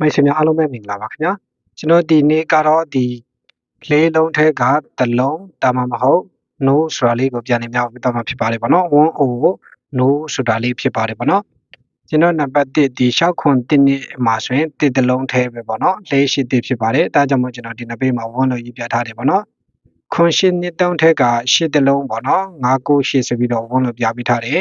မိတ်ဆွေများအားလုံးပဲမင်္ဂလာပါခင်ဗျာကျွန်တော်ဒီနေ့ကတော့ဒီလေးလုံးထဲကတစ်လုံးတာမမဟုတ် no ဆိုတာလေးကိုပြန်နေမြောက်ပြီးတော့မှဖြစ်ပါတယ်ဗောနော် one o ကို no ဆိုတာလေးဖြစ်ပါတယ်ဗောနော်ကျွန်တော်နံပါတ်1ဒီ6ခွန်1နှစ်မှာဆိုရင်1တစ်လုံးထဲပဲဗောနော်လေးရှိတစ်ဖြစ်ပါတယ်ဒါကြောင့်မို့ကျွန်တော်ဒီနှစ်ပေမှာ one လို့ရေးပြထားတယ်ဗောနော်ခွန်ရှင်းနှစ်တုံးထက်ကရှစ်တလုံးဗောနော်9 9 8ဆိုပြီးတော့ one လို့ပြပေးထားတယ်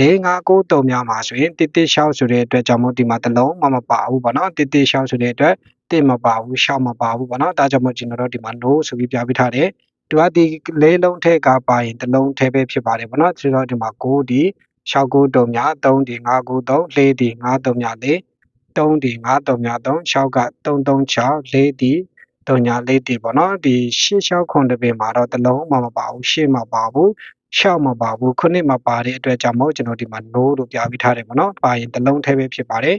၄၅၉တုံများမှာဆိုရင်တစ်တစ်ရှောက်ဆိုတဲ့အတွက်ကြောင့်မို့ဒီမှာတစ်လုံးမမပါဘူးပေါ့နော်တစ်တစ်ရှောက်ဆိုတဲ့အတွက်တစ်မပါဘူးရှောက်မပါဘူးပေါ့နော်ဒါကြောင့်မို့ကျွန်တော်တို့ဒီမှာ no ဆိုပြီးပြပေးထားတယ်သူကဒီလေးလုံးထက်ကပါရင်တစ်လုံးထဲပဲဖြစ်ပါတယ်ပေါ့နော်ဆိုတော့ဒီမှာ9ဒီ6 9တုံများ3ဒီ5 9 3 4ဒီ5တုံများ4 3ဒီ5တုံများ3 6က3 3 6 4ဒီတုံညာလေးတီပေါ့နော်ဒီရှေ့လျှောက်ခွန်တစ်ပင်မှာတော့တစ်လုံးမှမပါဘူးရှေ့မပါဘူး ရှောက်မပါဘူးခုနှစ်မပါတဲ့အတွက်ကြောင့်မို့ကျွန်တော်ဒီမှာ no လို့ပြပေးထားတယ်ပေါ့နော်ပါရင်တစ်လုံးထဲပဲဖြစ်ပါတယ်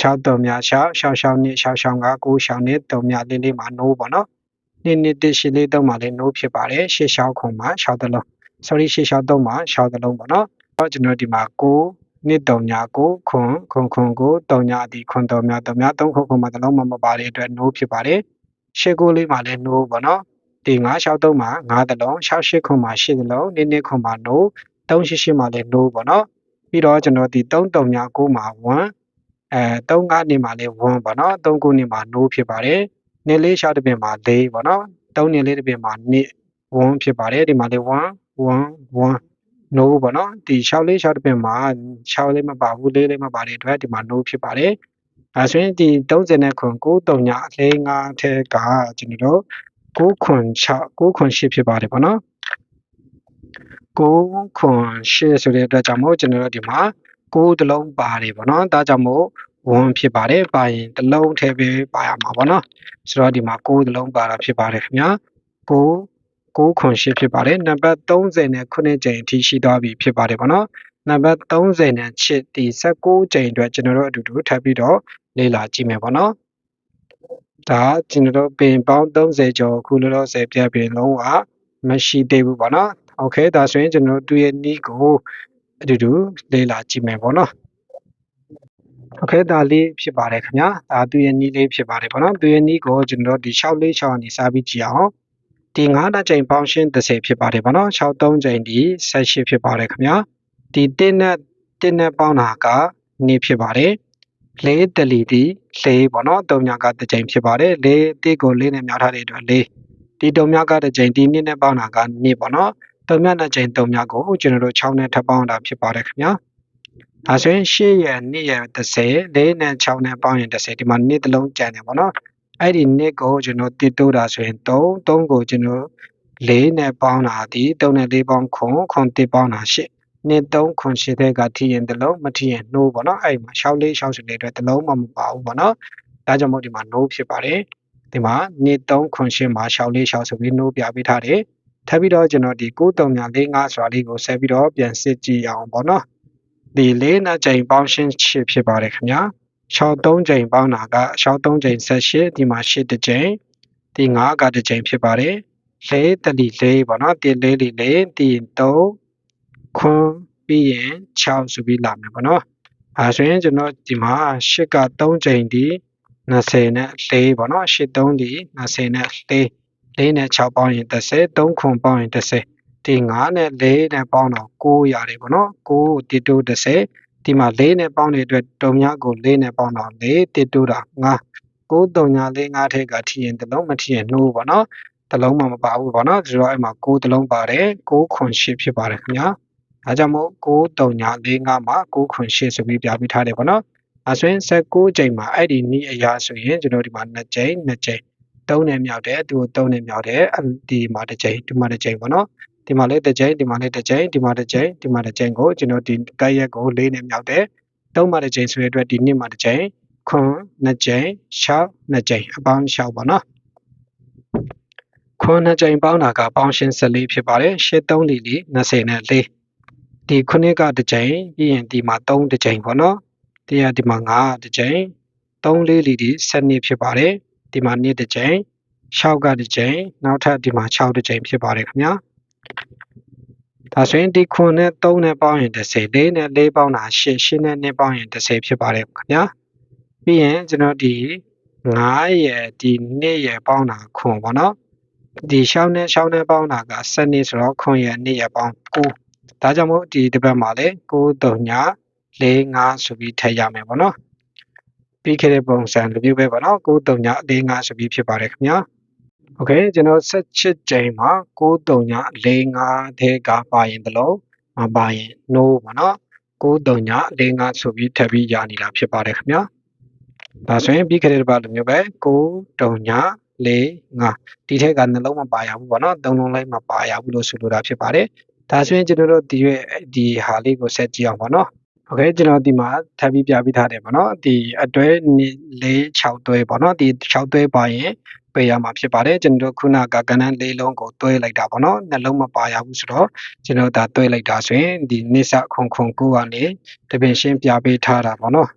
6တုံများ6 6 6နှစ်6 6 5 9 6နှစ်တုံများလေးလေးမှာ no ပေါ့နော်နှစ်နှစ်တစ်ရှစ်လေးတုံးမှာလည်း no ဖြစ်ပါတယ်ရှေ့လျှောက်ခွန်မှာ6တလုံး sorry ရှေ့လျှောက်တုံးမှာ6တလုံးပေါ့နော်တော့ကျွန်တော်ဒီမှာ9နှစ်တုံညာကိုခွန်ခွန်ခွန်ကိုတုံညာဒီခွန်တုံညာတုံညာ3ခုခွန်မှာတလုံးမမပါတဲ့အတွက် no ဖြစ်ပါတယ်ရှေ့ကိုလေးမှာလည်း no ပေါ့နော် ဒီ963မှာ9တလုံး68ခွန်မှာ8တလုံးနည်းနည်းခွန်မှာ no 388မှာလည်း no ပေါ့နော်ပြီးတော့ကျွန်တော်ဒီ33ည9မှာ1အဲ35နေမှာလည်း1ပေါ့နော်39နေမှာ no ဖြစ်ပါတယ်နေလေးရှောက်တစ်ပြင်မှာ4ပေါ့နော်3နေလေးတစ်ပြင်မှာ2 1ဖြစ်ပါတယ်ဒီမှာလည်း1 1 1 no ပေါ့နော်ဒီ6လေး6တစ်ပြင်မှာ6လေးမပါဘူးလေးလေးမပါတဲ့အတွက်ဒီမှာ no ဖြစ်ပါတယ်အဲဆိုရင်ဒီ30နဲ့ခွန်9 3ညအလေး5ထဲကကျွန်တော်တို့9ခွန် 6 9ခွန်8ဖြစ်ပါတယ်ပေါ့နော်9ခွန်8ဆိုတဲ့အတွက်ကြောင့်မို့ကျွန်တော်တို့ဒီမှာ9တလုံးပါတယ်ပေါ့နော်ဒါကြောင့်မို့1ဖြစ်ပါတယ်ပါရင်တလုံးထဲပဲပါရမှာပေါ့နော်ဆိုတော့ဒီမှာ9တလုံးပါတာဖြစ်ပါတယ်ခင်ဗျာ9 9ခွန်8ဖြစ်ပါတယ်နံပါတ်30နဲ့9ကြိမ်အထိရှိသွားပြီဖြစ်ပါတယ်ပေါ့နော်နံပါတ်30နဲ့ချစ်ဒီ16ကြိမ်အတွက်ကျွန်တော်တို့အတူတူထပ်ပြီးတော့လေ့လာကြည့်မယ်ပေါ့နော် ဒါကျွန်တော်တို့ပင်ပေါင်း30ကျော်ခုလောလောဆယ်ပြပင်လုံးဝမရှိသေးဘူးပေါ့နော်โอเคဒါဆိုရင်ကျွန်တော်တို့ရဲ့ need ကိုအတူတူလေ့လာကြည့်မယ်ပေါ့နော်โอเคဒါလေးဖြစ်ပါတယ်ခင်ဗျာဒါသူရဲ့ need လေးဖြစ်ပါတယ်ပေါ့နော်သူရဲ့ need ကိုကျွန်တော်တို့ဒီ6လေး6အနေစားပြီးကြည့်အောင်ဒီ9နှစ်ချိန်ပေါင်းရှင်း30ဖြစ်ပါတယ်ပေါ့နော်6 3ချိန်ဒီ18ဖြစ်ပါတယ်ခင်ဗျာဒီ1နဲ့1နဲ့ပေါင်းတာက2ဖြစ်ပါတယ် လေးတလီဒီလေးပေါ့နော်တုံညာကတစ်ချိန်ဖြစ်ပါတယ်လေးတိကိုလေးနဲ့မြောက်ထားတဲ့အတွက်လေးဒီတုံမြကတစ်ချိန်ဒီနှစ်နဲ့ပေါင်းတာက2ပေါ့နော်တုံမြနှစ်ချိန်တုံမြကိုကျွန်တော်တို့6နဲ့ထပ်ပေါင်းတာဖြစ်ပါတယ်ခင်ဗျာဒါဆိုရင်8ရယ်2ရယ်30 4နဲ့6နဲ့ပေါင်းရင်30ဒီမှာ2တလုံးကျန်တယ်ပေါ့နော်အဲ့ဒီ2ကိုကျွန်တော်တိတိုးတာဆိုရင်3 3ကိုကျွန်တော်4နဲ့ပေါင်းတာဒီ3နဲ့4ပေါင်းခွန်ခွန်1ပေါင်းတာ8နှစ် 3ခွန်8တဲ့ကထီရင်တလုံးမထီရင်နှိုးပေါ့နော်အဲ့မှာ6လေး6ဆိုတဲ့အတွက်တလုံးမှမပါဘူးပေါ့နော်ဒါကြောင့်မို့ဒီမှာနှိုးဖြစ်ပါတယ်ဒီမှာနှစ်3ခွန်8မှာ6လေး6ဆိုပြီးနှိုးပြပေးထားတယ်ထပ်ပြီးတော့ကျွန်တော်ဒီ9345ဆိုတာလေးကိုဆက်ပြီးတော့ပြန်စစ်ကြည့်အောင်ပေါ့နော်ဒီလေးနှစ်ချိန်ပေါင်းရှင်းချဖြစ်ပါတယ်ခင်ဗျာ63ချိန်ပေါင်းတာက63ချိန်78ဒီမှာ8တစ်ချိန်ဒီ9ကတစ်ချိန်ဖြစ်ပါတယ်လေးတလီလေးပေါ့နော်ဒီလေးလီလေးဒီ3 ခွန်ပြီးရင်6ဆိုပြီးလာမယ်ပေါ့နော်အဲဆိုရင်ကျွန်တော်ဒီမှာ8က3ချိန်ဒီ20နဲ့4ပေါ့နော်8 3ဒီ20နဲ့4 4နဲ့6ပေါင်းရင်30 3ခွန်ပေါင်းရင်30ဒီ9နဲ့4နဲ့ပေါင်းတော့9ရတယ်ပေါ့နော်9ကိုတိတိုး30ဒီမှာ4နဲ့ပေါင်းတဲ့အတွက်တုံများကို4နဲ့ပေါင်းတော့4တိတိုးတာ9 9 3ညာ4 5ထက်ကထီရင်တလုံးမထီရင်နှိုးပေါ့နော်တလုံးမှမပါဘူးပေါ့နော်ဆိုတော့အဲ့မှာ9တလုံးပါတယ်9ခွန်8ဖြစ်ပါတယ်ခင်ဗျာ ဒါကြောင့်မို့9 3ညာ4 5မှာ9ခွန်8ဆိုပြီးပြပေးထားတယ်ပေါ့နော်အဲဆိုရင်16ချိန်မှာအဲ့ဒီနီးအရာဆိုရင်ကျွန်တော်ဒီမှာ2ချိန်2ချိန်3နဲ့မြောက်တယ်သူကို3နဲ့မြောက်တယ်ဒီမှာတစ်ချိန်ဒီမှာတစ်ချိန်ပေါ့နော်ဒီမှာလေးတစ်ချိန်ဒီမှာလေးတစ်ချိန်ဒီမှာတစ်ချိန်ဒီမှာတစ်ချိန်ကိုကျွန်တော်ဒီကက်ရက်ကို4နဲ့မြောက်တယ်3မှာတစ်ချိန်ဆိုရတဲ့အတွက်ဒီနှစ်မှာတစ်ချိန်ခွန်2ချိန်6 2ချိန်အပေါင်း6ပါနော်ခွန်2ချိန်ပေါင်းတာကပေါင်းရှင်း14ဖြစ်ပါတယ်8 3လီလီ20နဲ့4 ဒီခုနှစ်ကတစ်ချိန်ပြီးရင်ဒီမှာ3တစ်ချိန်ပေါ့နော်ဒီကဒီမှာ9တစ်ချိန်3လေးလီဒီ7ဖြစ်ပါတယ်ဒီမှာ2တစ်ချိန်6ကတစ်ချိန်နောက်ထပ်ဒီမှာ6တစ်ချိန်ဖြစ်ပါတယ်ခင်ဗျာဒါဆိုရင်ဒီခွန်နဲ့3နဲ့ပေါင်းရင်30 4နဲ့4ပေါင်းတာ8 8နဲ့2ပေါင်းရင်30ဖြစ်ပါတယ်ခင်ဗျာပြီးရင်ကျွန်တော်ဒီ9ရယ်ဒီ2ရယ်ပေါင်းတာခွန်ပေါ့နော်ဒီရှောင်းနဲ့ရှောင်းနဲ့ပေါင်းတာက7နှစ်ဆိုတော့ခွန်ရယ်2ရယ်ပေါင်း9 ဒါကြောင့်မို့ဒီတစ်ပတ်မှာလေ9 3ည4 5ဆိုပြီးထည့်ရမယ်ပေါ့နော်ပြီးခဲ့တဲ့ပုံစံလိုမျိုးပဲပေါ့နော်9 3ည4 5ဆိုပြီးဖြစ်ပါတယ်ခင်ဗျာโอเคကျွန်တော်16ကြိမ်မှာ9 3ည4 5ထဲကပါရင်တလုံးမပါရင် no ပေါ့နော်9 3ည4 5ဆိုပြီးထပ်ပြီးရနေတာဖြစ်ပါတယ်ခင်ဗျာဒါဆိုရင်ပြီးခဲ့တဲ့တစ်ပတ်လိုမျိုးပဲ9 3ည4 5ဒီထက်ကနှလုံးမပါရဘူးပေါ့နော်သုံးလုံးလိုက်မပါရဘူးလို့ဆိုလိုတာဖြစ်ပါတယ် ဒါဆိုရင်ကျွန်တော်တို့ဒီရဲ့ဒီဟာလေးကိုဆက်ကြည့်အောင်ပေါ့နော်โอเคကျွန်တော်ဒီမှာထပ်ပြီးပြပြထားတယ်ပေါ့နော်ဒီအတွဲ၄6တွဲပေါ့နော်ဒီ6တွဲပါရင်ပေးရမှာဖြစ်ပါတယ်ကျွန်တော်ခုနကကဏ္ဍ၄လုံးကိုတွဲလိုက်တာပေါ့နော်နှလုံးမပါရဘူးဆိုတော့ကျွန်တော်ဒါတွဲလိုက်တာဆိုရင်ဒီနိစ္စခုံခုံကိုကနေတပင်ရှင်းပြပေးထားတာပေါ့နော်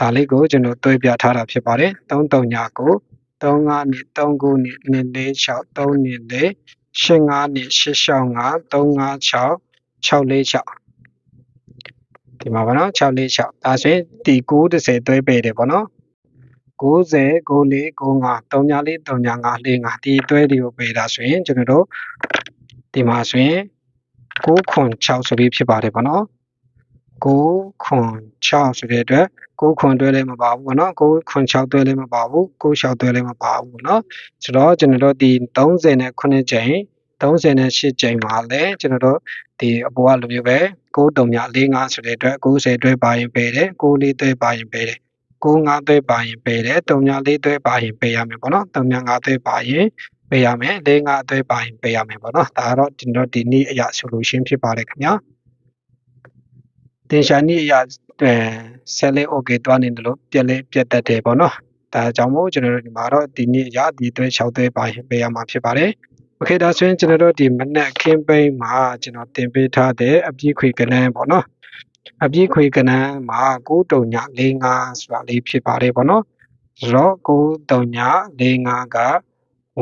ဒါလေးကိုကျွန်တော်တွဲပြထားတာဖြစ်ပါတယ်3 3ညကို35နှစ်39နှစ်246 3နှစ်4 85နှစ်865 356 646ဒီမှာပေါ့နော်646ဒါဆိုရင်ဒီ930တွဲပေးတယ်ပေါ့နော်90 94 95 34 35 45ဒီတွဲတွေကိုပေးတာဆိုရင်ကျွန်တော်တို့ဒီမှာဆိုရင်9ခွန်6ဆိုပြီးဖြစ်ပါတယ်ပေါ့နော် 9ခွန်6ဆိုတဲ့အတွက်9ခွန်တွဲလည်းမပါဘူးပေါ့နော်9ခွန်6တွဲလည်းမပါဘူး9 6တွဲလည်းမပါဘူးပေါ့နော်ဆိုတော့ကျွန်တော်တို့ဒီ39ချိန်38ချိန်မှာလည်းကျွန်တော်တို့ဒီအပေါ်ကလိုမျိုးပဲ9တုံမြ45ဆိုတဲ့အတွက်90တွဲပါရင်ပယ်တယ်94တွဲပါရင်ပယ်တယ်95တွဲပါရင်ပယ်တယ်34တွဲပါရင်ပယ်ရမယ်ပေါ့နော်35တွဲပါရင်ပေးရမယ်၄၅အသွဲပိုင်းပေးရမယ်ပေါ့နော်ဒါကတော့ကျွန်တော်ဒီနေ့အရာဆိုလို့ရှင်းဖြစ်ပါတယ်ခင်ဗျာ တင်ရှာနည်းအရာအဲဆက်လေး okay တွားနေတယ်လို့ပြက်လေးပြက်တတ်တယ်ပေါ့နော်ဒါကြောင့်မို့ကျွန်တော်တို့ဒီမှာတော့ဒီနေ့အရာဒီသွဲ6သွဲပါရင်ပေးရမှာဖြစ်ပါတယ်โอเคဒါဆိုရင်ကျွန်တော်တို့ဒီမနက်ခင်းပိန်းမှာကျွန်တော်တင်ပေးထားတဲ့အပြည့်ခွေကနန်းပေါ့နော်အပြည့်ခွေကနန်းမှာ9တုံည45ဆိုတာလေးဖြစ်ပါတယ်ပေါ့နော်ဆိုတော့9တုံည45က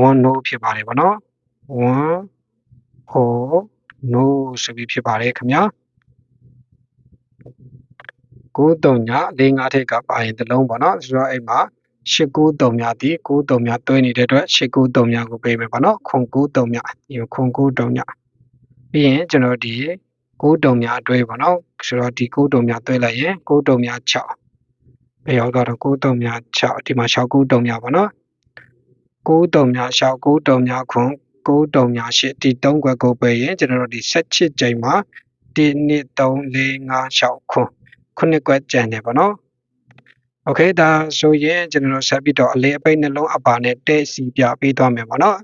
1 no ဖြစ်ပါတယ်ပေါ့နော်1 4 no ဆိုပြီးဖြစ်ပါတယ်ခင်ဗျာ 9တုံည45ထက်ကပါရင်တစ်လုံးပေါ့နော်ဆိုတော့အဲ့မှာ89တုံညဒီ9တုံညတွဲနေတဲ့အတွက်89တုံညကိုပေးမယ်ပေါ့နော်ခွန်9တုံညဒီခွန်9တုံညပြီးရင်ကျွန်တော်ဒီ9တုံများအတွဲပေါ့နော်ဆိုတော့ဒီ9တုံများတွဲလိုက်ရင်9တုံများ6ဘယ်ရောက်တော့9တုံများ6ဒီမှာ6 9တုံများပေါ့နော်9တုံများ6 9တုံများခွန်9တုံများ8ဒီ3ခွက်ကိုပဲရင်ကျွန်တော်တို့ဒီ16ကြိမ်မှာ1 2 3 4 5 6ခွန် 9ခွက်ကျန်တယ်ပေါ့နော်โอเคဒါဆိုရင်ကျွန်တော်တို့ဆက်ပြီးတော့အလေးအပိတ်နှလုံးအပါနဲ့တဲ့စီပြပေးသွားမယ်ပေါ့နော်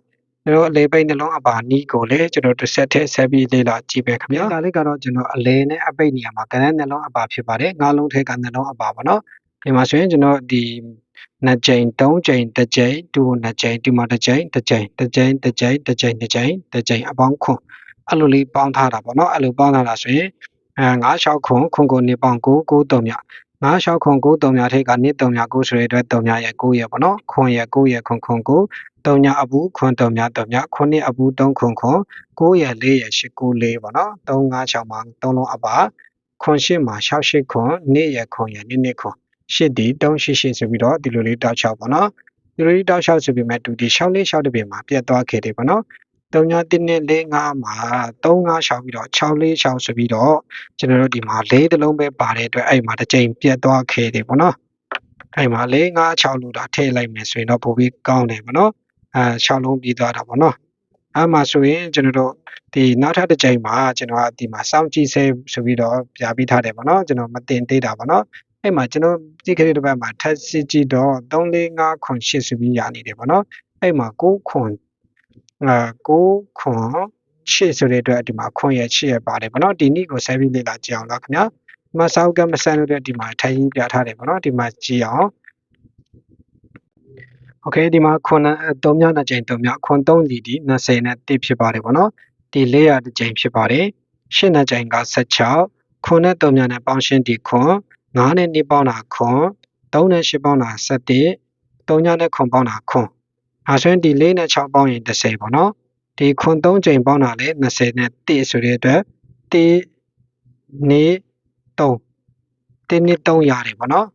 ကျွန်တော်အလေးပိတ်နှလုံးအပါနီးကိုလည်းကျွန်တော်တစ်ဆက်ထည့်ဆက်ပြီးလေ့လာကြည့်ပဲခင်ဗျာဒါလေးကတော့ကျွန်တော်အလေးနဲ့အပိတ်နေရာမှာကဏ္ဍနှလုံးအပါဖြစ်ပါတယ်ငါးလုံးထဲကနှလုံးအပါပါနော်ဒီမှာဆိုရင်ကျွန်တော်ဒီနှစ်ကြိမ်သုံးကြိမ်တစ်ကြိမ်ဒူနှစ်ကြိမ်ဒီမှာတစ်ကြိမ်တစ်ကြိမ်တစ်ကြိမ်တစ်ကြိမ်တစ်ကြိမ်တစ်ကြိမ်တစ်ကြိမ်အပေါင်းခွန်အဲ့လိုလေးပေါင်းထားတာပေါ့နော်အဲ့လိုပေါင်းထားတာဆိုရင် အဲ9 6ခွန်ခွန်ကိုနေပေါင်း9 9 3မြ9 6ခွန်9 3မြထိတ်က2 3မြ9ဆိုတဲ့အတွက်3မြရဲ့9ရဲ့ပေါ့နော်ခွန်ရဲ့9ရဲ့ခွန်ခွန်9 3ညအပူခွန်3ည3ည9နှစ်အပူ3ခွန်ခွန်9ရဲ့4ရဲ့8 9 4ပေါ့နော်3 5 6မှာ3လုံးအပါခွန်8မှာ6 8ခွန်2ရဲ့ခွန်ရဲ့2နှစ်ခွန်8ဒီ3 8 8ဆိုပြီးတော့ဒီလိုလေးတောက်6ပေါ့နော်ဒီလိုလေးတောက်6ဆိုပြီးမှတူဒီ6လေး6တပြင်မှာပြတ်သွားခဲ့တယ်ပေါ့နော် 3ည1နဲ့4 5မှာ3 5 6ပြီးတော့6 4 6ဆိုပြီးတော့ကျွန်တော်တို့ဒီမှာ4တလုံးပဲပါတဲ့အတွက်အဲ့မှာတစ်ချိန်ပြတ်သွားခဲ့တယ်ပေါ့နော်အဲ့မှာ4 5 6လို့တာထည့်လိုက်မယ်ဆိုရင်တော့ပိုပြီးကောင်းတယ်ပေါ့နော်အဲ6လုံးပြီးသွားတာပေါ့နော်အဲ့မှာဆိုရင်ကျွန်တော်တို့ဒီနောက်ထပ်တစ်ချိန်မှာကျွန်တော်ကဒီမှာစောင့်ကြည့်ဆဲဆိုပြီးတော့ပြပြီးထားတယ်ပေါ့နော်ကျွန်တော်မတင်သေးတာပေါ့နော်အဲ့မှာကျွန်တော်ဒီခရီးတစ်ပတ်မှာထပ်စစ်ကြည့်တော့3 4 5ခွန်8ဆိုပြီးရနေတယ်ပေါ့နော်အဲ့မှာ9ခွန် အာ9ခွန်8ဆိုတဲ့အတွက်ဒီမှာခွန်ရ8ရပါတယ်ပေါ့နော်ဒီနေ့ကိုဆက်ပြီးလေ့လာကြည့်အောင်လားခင်ဗျာဒီမှာစောက်ကမဆန်လို့တဲ့ဒီမှာထိုင်ရေးပြထားတယ်ပေါ့နော်ဒီမှာကြည့်အောင်โอเคဒီမှာခွန်3ညနှစ်ကြိမ်3ညခွန်3လီဒီ20နဲ့1ဖြစ်ပါတယ်ပေါ့နော်ဒီ400တစ်ကြိမ်ဖြစ်ပါတယ်8နှစ်ကြိမ်က16ခွန်နဲ့3ညနဲ့ပေါင်းရှင်းဒီခွန်9နဲ့2ပေါင်းတာခွန်3နဲ့8ပေါင်းတာ17 3ညနဲ့ခွန်ပေါင်းတာခွန် အဲဆိုရင်ဒီ4နဲ့6ပေါင်းရင်30ပေါ့နော်ဒီခွန်3ကြိမ်ပေါင်းတာလည်း20နဲ့1ဆိုတဲ့အတွက်1နေ3 1နေ3ရတယ်ပေါ့နော်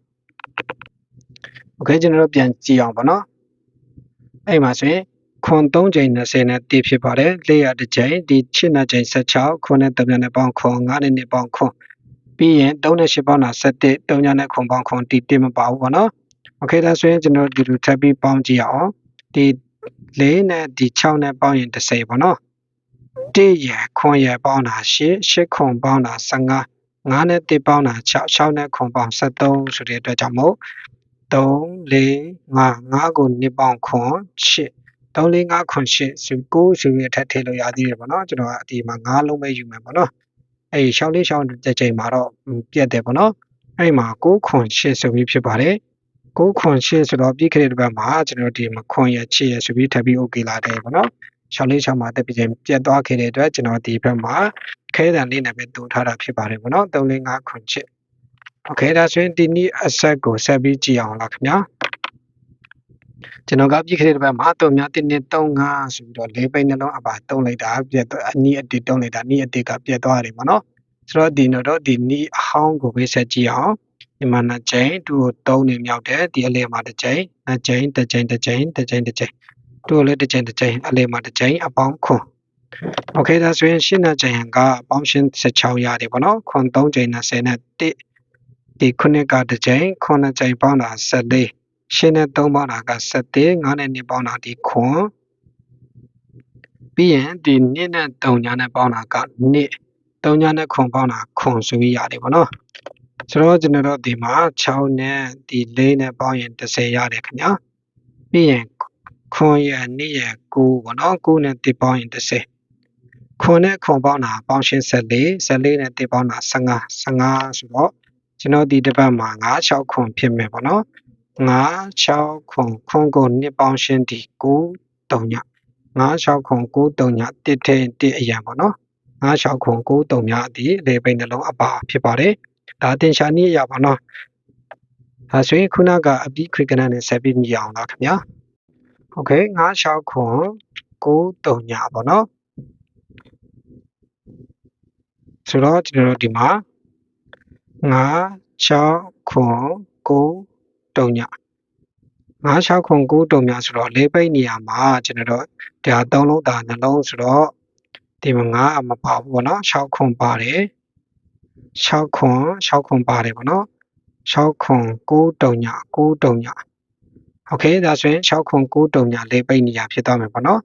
โอเคကျွန်တော်တို့ပြန်ကြည့်အောင်ပေါ့နော်အဲ့မှာဆိုရင်ခွန်3ချိန်20နဲ့တည်ဖြစ်ပါတယ်400တစ်ချိန်ဒီ8နဲ့ချိန်16ခွန်နဲ့3နဲ့ပေါင်းခွန်9နဲ့2ပေါင်းခွန်ပြီးရင်3နဲ့8ပေါင်းတာ17 3ညနဲ့ခွန်ပေါင်းခွန်ဒီတင်မပါဘူးပေါ့နော်โอเคဒါဆိုရင်ကျွန်တော်ဒီလိုထပ်ပြီးပေါင်းကြည့်အောင် ဒီ4နဲ့ဒီ6နဲ့ပေါင်းရင်30ပေါ့နော်1ရယ်ခွန်ရယ်ပေါင်းတာ8 8ခွန်ပေါင်းတာ15 9နဲ့1ပေါင်းတာ6 6နဲ့ခွန်ပေါင်း73ဆိုတဲ့အတွက်ကြောင့်မို့3 4 5 5ကို2ပေါင်းခွန်8 3 4 5ခွန်8ဆို9ဆိုပြီးအထက်ထည့်လို့ရသေးတယ်ပေါ့နော်ကျွန်တော်ကဒီမှာ9လုံးပဲယူမယ်ပေါ့နော်အဲ့ရှောင်းလေးရှောင်းတစ်ချိန်မှာတော့ပြတ်တယ်ပေါ့နော်အဲ့မှာ9ခွန်8ဆိုပြီးဖြစ်ပါတယ် 908ဆိုတော့ပြီးခဲ့တဲ့တစ်ပတ်မှာကျွန်တော်ဒီမခွန်ရချစ်ရဆိုပြီးထပ်ပြီး okay လာတယ်ပေါ့နော်646မှာတက်ပြီးချင်းပြတ်သွားခဲ့တဲ့အတွက်ကျွန်တော်ဒီဘက်မှာခဲတံလေးနဲ့ပဲတူထားတာဖြစ်ပါတယ်ပေါ့နော်305ခွန်ချစ် okay ဒါဆိုရင်ဒီနေ့အဆက်ကိုဆက်ပြီးကြည့်အောင်လားခင်ဗျာကျွန်တော်ကပြည့်ခဲ့တဲ့ဘက်မှာတော့များတင်းတင်း35ဆိုပြီးတော့၄ပိတ်နှလုံးအပါတုံးလိုက်တာပြက်အနီးအတိတုံးလိုက်တာနီးအတိကပြက်သွားတယ်ပေါ့နော်ဆိုတော့ဒီတော့ဒီနီးအဟောင်းကိုပဲဆက်ကြည့်အောင် ဒီမှာနှစ်ကြိမ်2ကို3နဲ့မြောက်တယ်ဒီအလဲမှာတစ်ကြိမ်နှစ်ကြိမ်တစ်ကြိမ်တစ်ကြိမ်တစ်ကြိမ်တစ်ကြိမ်2ကိုလည်းတစ်ကြိမ်တစ်ကြိမ်အလဲမှာတစ်ကြိမ်အပေါင်းခွန် Okay ဒါဆိုရင်ရှင်းနှစ်ကြိမ်ကပေါင်းရှင်း16ရတယ်ပေါ့နော်ခွန်3ကြိမ်20နဲ့1ဒီခုနှစ်ကတစ်ကြိမ်ခုနှစ်ကြိမ်ပေါင်းတာ14ရှင်းနဲ့3ပေါင်းတာက17 9နဲ့2ပေါင်းတာဒီခွန်ပြီးရင်ဒီ2နဲ့3ညာနဲ့ပေါင်းတာက2 3ညာနဲ့ခွန်ပေါင်းတာခွန်ဆိုပြီးရတယ်ပေါ့နော် ဆိုတော့ကျွန်တော်တို့ဒီမှာ6နဲ့ဒီ4နဲ့ပေါင်းရင်30ရတယ်ခင်ဗျာပြီးရင်ခွန်ရ2ရ9ပေါ့နော်9နဲ့1ပေါင်းရင်30ခွန်နဲ့ခွန်ပေါင်းတာပေါင်းရှင်း14 14နဲ့1ပေါင်းတာ15 15ဆိုတော့ကျွန်တော်ဒီတစ်ပတ်မှာ9 6ခွန်ဖြစ်မယ်ပေါ့နော်9 6ခွန်ခွန်ကိုနှစ်ပေါင်းရှင်းဒီ9 3ည9 6ခွန်9 3ညတစ်ထဲတစ်အရန်ပေါ့နော်9 6ခွန်9 3ညဒီလေပိန်နှလုံးအပါဖြစ်ပါတယ် ဒါတင်ရှာနည်းအရာပေါ့နော်ဒါဆိုရင်ခုနကအပြီးခရစ်ကနနဲ့ဆက်ပြီးမြည်အောင်လားခင်ဗျာโอเค9 6ခွန်9 3ညပေါ့နော်ဆိုတော့ကျွန်တော်တို့ဒီမှာ9 6ခွန်9တုံည9 6ခွန်9တုံညဆိုတော့လေးပိတ်နေရာမှာကျွန်တော်တို့ဒါ3လုံးဒါနှလုံးဆိုတော့ဒီမှာ9အမပါဘူးပေါ့နော်6ခွန်ပါတယ် 6ခွန်6ခွန်ပါတယ်ပေါ့နော်6ခွန်9တုံည9တုံညโอเคဒါဆိုရင်6ခွန်9တုံညလေးပိတ်နေရာဖြစ်သွားမယ်ပေါ့နော်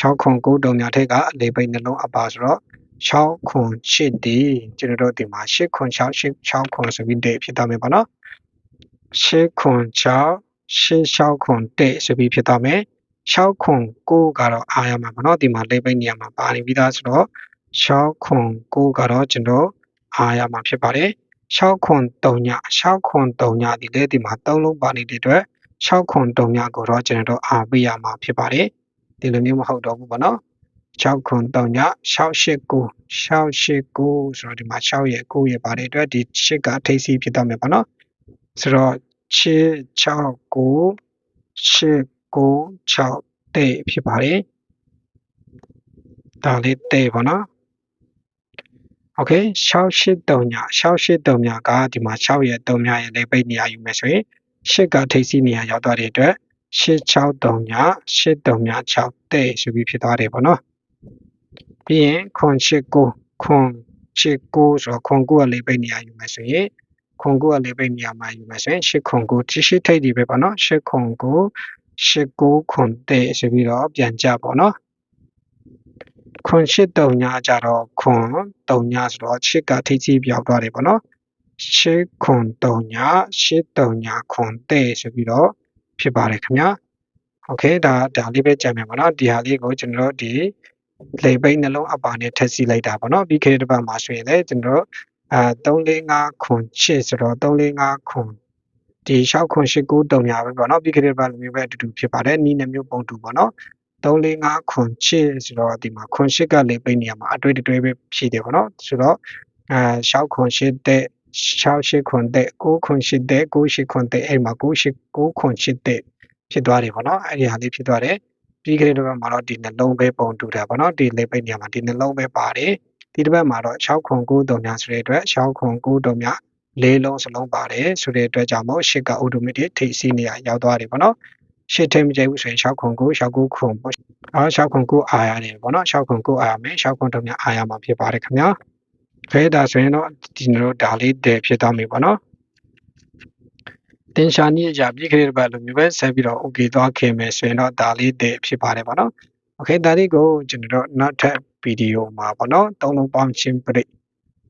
6ခွန်9တုံညထက်ကလေးပိတ်နှလုံးအပါဆိုတော့6ခွန်8ဒီကျွန်တော်တို့ဒီမှာ8ခွန်6 6ခွန်ဆိုပြီးတဲ့ဖြစ်သွားမယ်ပေါ့နော်8ခွန်6 8 6ခွန်1ဆိုပြီးဖြစ်သွားမယ်6ခွန်9ကတော့အားရမှာပေါ့နော်ဒီမှာလေးပိတ်နေရာမှာပါနေပြီးသားဆိုတော့6ခွန်9ကတော့ကျွန်တော် အားရမှာဖြစ်ပါတယ်6ခွန်3ည6ခွန်3ညဒီလေဒီမှာ3လုံးပါနေတဲ့အတွက်6ခွန်3ညကိုတော့ကျွန်တော်အားပေးရမှာဖြစ်ပါတယ်ဒီလိုမျိုးမဟုတ်တော့ဘူးပေါ့နော်6ခွန်3ည689 689ဆိုတော့ဒီမှာ6ရဲ့9ရဲ့ပါတဲ့အတွက်ဒီ8ကထိပ်စီးဖြစ်တော့မယ်ပေါ့နော်ဆိုတော့6 6 9 8 9 6တဲ့ဖြစ်ပါတယ်ဒါလေးတဲ့ပေါ့နော် okay 683ည683ညကဒီမှာ6ရဲ့3ညရဲ့လေပိတ်နေရာယူမယ်ဆိုရင်8ကထိပ်စီးနေရာရောက်သွားတဲ့အတွက်863ည863ည6တဲ့ဆိုပြီးဖြစ်သွားတယ်ပေါ့နော်ပြီးရင်989ခွန်89ဆိုတော့ခွန်9ကလေပိတ်နေရာယူမယ်ဆိုရင်ခွန်9ကလေပိတ်နေရာမှာယူမယ်ဆိုရင်8ခွန်9တိရှိထိပ်ဒီပဲပေါ့နော်8ခွန်9 89ခွန်တဲ့ဆိုပြီးတော့ပြန်ကြပေါ့နော် ခွန်8တုံညာကြတော့ခွန်တုံညာဆိုတော့8ကထိတ်ကြီးပြောက်သွားတယ်ပေါ့နော်8ခွန်တုံညာ8တုံညာခွန်တဲ့ဆိုပြီးတော့ဖြစ်ပါတယ်ခင်ဗျာโอเคဒါဒါလေးပဲကြံမယ်ပေါ့နော်ဒီဟာလေးကိုကျွန်တော်တို့ဒီလေပိတ်နှလုံးအပါနဲ့ထက်စီလိုက်တာပေါ့နော်ပြီးခဲ့တဲ့ပတ်မှာဆိုရင်လည်းကျွန်တော်တို့အာ345ခွန်8ဆိုတော့345ခွန်ဒီ6ခွန်8 9တုံညာပဲပေါ့နော်ပြီးခဲ့တဲ့ပတ်လိုမျိုးပဲအတူတူဖြစ်ပါတယ်နီးနှမျိုးပုံတူပေါ့နော် 345ခွန်8ဆိုတော့ဒီမှာခွန်8ကလေပိတ်နေရမှာအတွေ့အတွေ့ပဲဖြည့်တယ်ပေါ့နော်ဆိုတော့အာ6ခွန်8တဲ့6 8ခွန်တဲ့9ခွန်8တဲ့9 8ခွန်တဲ့အဲ့မှာ9 8 9ခွန်8တဲ့ဖြစ်သွားတယ်ပေါ့နော်အဲ့ဒီဟာလေးဖြစ်သွားတယ်ပြီးခဲ့တဲ့ဘက်မှာတော့ဒီနှလုံးပဲပုံတူတာပေါ့နော်ဒီလေပိတ်နေရမှာဒီနှလုံးပဲပါတယ်ဒီတစ်ပတ်မှာတော့6ခွန်9တုံညာဆိုတဲ့အတွက်6ခွန်9တုံညာလေးလုံးစလုံးပါတယ်ဆိုတဲ့အတွက်ကြောင့်မို့ရှစ်က automatic ထိပ်စီးနေရရောက်သွားတယ်ပေါ့နော် ရှစ်ထဲမကြိုက်ဘူးဆိုရင်6ခွန်ကို6ခုခွန်ပေါ့အော်6ခွန်ကိုအာရတယ်ပေါ့နော်6ခွန်ကိုအာရမယ်6ခွန်တော့များအာရမှာဖြစ်ပါတယ်ခင်ဗျာခဲဒါဆိုရင်တော့ဒီလိုဒါလေးတည်ဖြစ်သွားပြီပေါ့နော်တင်ရှာနည်းအကြပြည့်ခရစ်ဘတ်လိုမျိုးပဲဆက်ပြီးတော့ okay သွားခင်မယ်ဆိုရင်တော့ဒါလေးတည်ဖြစ်ပါတယ်ပေါ့နော် okay ဒါလေးကိုကျွန်တော်တို့နောက်ထပ်ဗီဒီယိုမှာပေါ့နော်သုံးလုံးပေါင်းချင်း break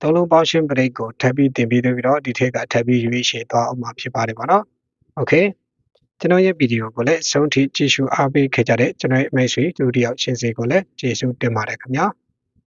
သုံးလုံးပေါင်းချင်း break ကိုထပ်ပြီးတင်ပြီးတော့ဒီထက်ကထပ်ပြီးရွေးချယ်သွားအောင်မှာဖြစ်ပါတယ်ပေါ့နော် okay ကျွန်တော်ရဲ့ဗီဒီယိုကိုလည်းအဆုံးထိကြည့်ရှုအားပေးခဲ့ကြတဲ့ကျွန်တော်ရဲ့မိတ်ဆွေတို့တယောက်ချင်းစီကိုလည်းကျေးဇူးတင်ပါတယ်ခင်ဗျာ။